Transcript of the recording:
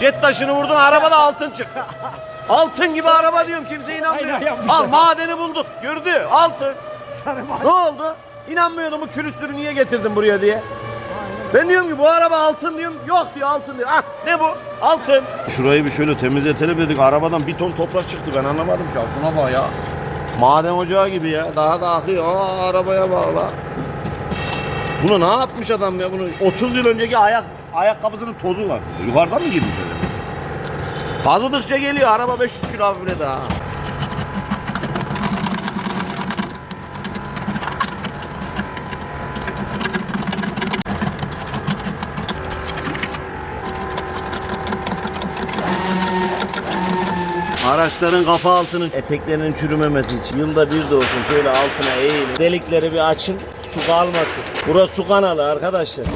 Jet taşını vurdun arabada altın çıktı. Altın gibi araba diyorum kimse inanmıyor. Al madeni bulduk gördü altın. Ne oldu? İnanmıyordum bu külüstürü niye getirdin buraya diye. Ben diyorum ki bu araba altın diyorum. Yok diyor altın diyor. Ah ne bu? Altın. Şurayı bir şöyle temizletelim dedik. Arabadan bir ton toprak çıktı. Ben anlamadım ki. Şuna bak ya. Maden ocağı gibi ya. Daha da akıyor. Aa arabaya bağla. Bunu ne yapmış adam ya? Bunu 30 yıl önceki ayak ayakkabısının tozu var. Yukarıdan mı girmiş acaba? Kazıdıkça geliyor. Araba 500 kilo hafifle daha. Araçların kapı altının eteklerinin çürümemesi için yılda bir de olsun şöyle altına eğilin. Delikleri bir açın su kalmasın. Burası su kanalı arkadaşlar.